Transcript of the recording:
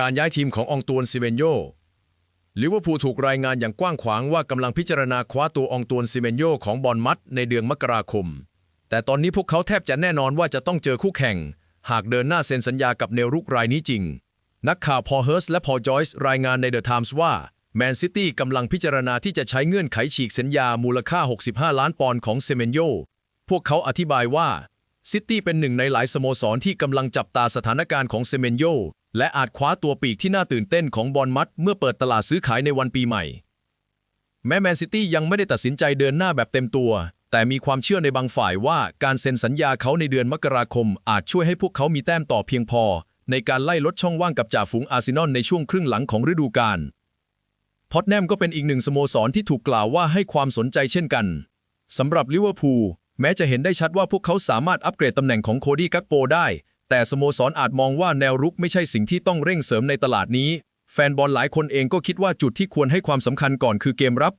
การย้ายทีมขององตวนซิเมนโยลิเวอร์พูลถูกรายงานอย่างกว้างขวางว่ากำลังพิจารณาคว้าตัวองตวนซิเมนโยของบอลมัดในเดือนมกราคม แต่ตอนนี้พวกเขาแทบจะแน่นอนว่าจะต้องเจอคู่แข่ง หากเดินหน้าเซ็นสัญญากับแนวรุกรายนี้จริง นักข่าวพอเฮิร์สและพอจอยส์รายงานในเดอะไทมส์ว่าแมนซิตี้กำลังพิจารณาที่จะใช้เงื่อนไขฉีกสัญญามูลค่า 65 ล้านปอนด์ของเซเมนโย พวกเขาอธิบายว่าซิตี้เป็นหนึ่งในหลายสโมสรที่กำลังจับตาสถานการณ์ของเซเมนโย และอาจคว้าตัวปีกที่น่าตื่นเต้นของบอลมัดเมื่อเปิดตลาดซื้อขายในวันปีใหม่ แม้แมนซิตี้ยังไม่ได้ตัดสินใจเดินหน้าแบบเต็มตัว แต่มีความเชื่อในบางฝ่ายว่าการเซ็นสัญญาเขาในเดือนมกราคม อาจช่วยให้พวกเขามีแต้มต่อเพียงพอ ในการไล่ลดช่องว่างกับจ่าฝูงอาร์เซนอลในช่วงครึ่งหลังของฤดูกาลพอตแนมก็เป็นอีกหนึ่งสโมสรที่ถูกกล่าวว่าให้ความสนใจเช่นกันสำหรับลิเวอร์พูลแม้จะเห็นได้ชัดว่าพวกเขาสามารถอัปเกรดตำแหน่งของโคดี้กักโปได้ แต่สโมสรอาจมองว่าแนวรุกไม่ใช่สิ่งที่ต้องเร่งเสริมในตลาดนี้ แฟนบอลหลายคนเองก็คิดว่าจุดที่ควรให้ความสำคัญก่อนคือเกมรับ